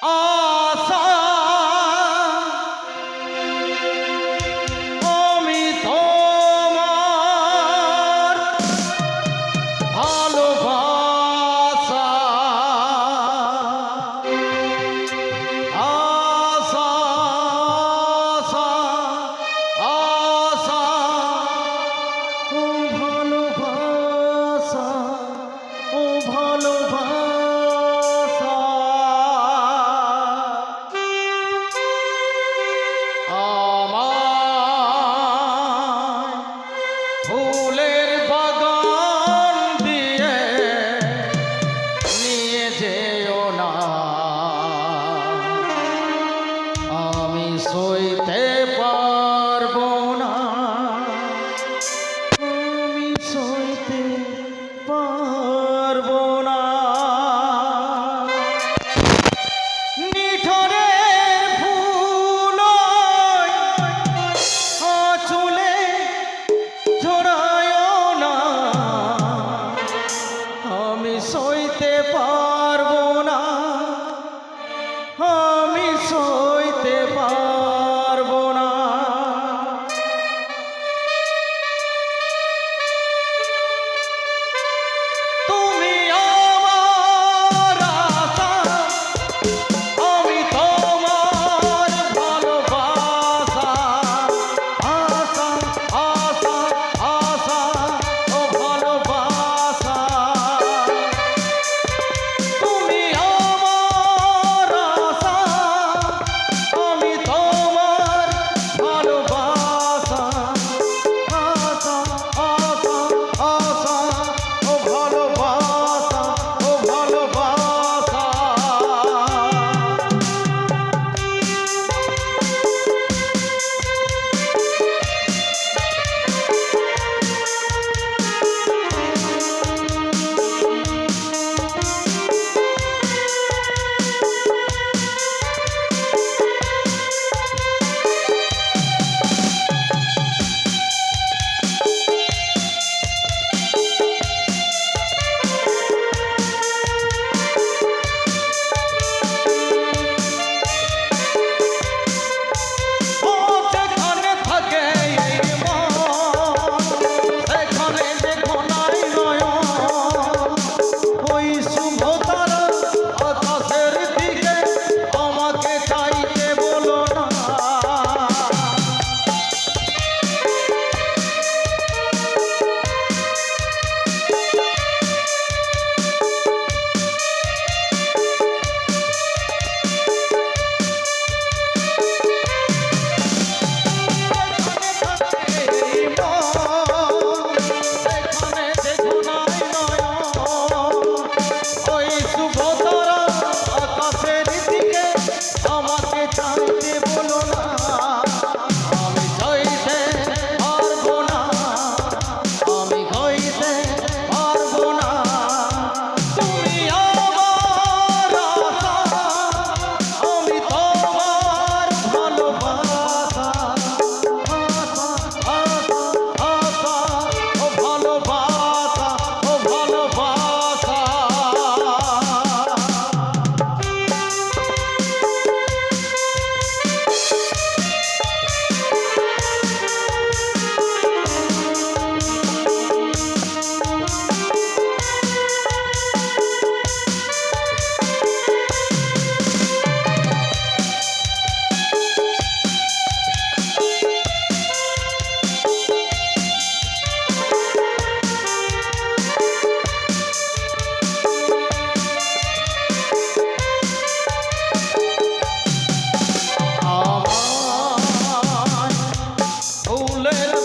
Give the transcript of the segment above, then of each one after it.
啊 সইতে পারব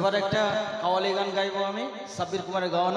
এবার একটা কাওয়ালি গান গাইবো আমি সাব্বির কুমারের গাওয়ানা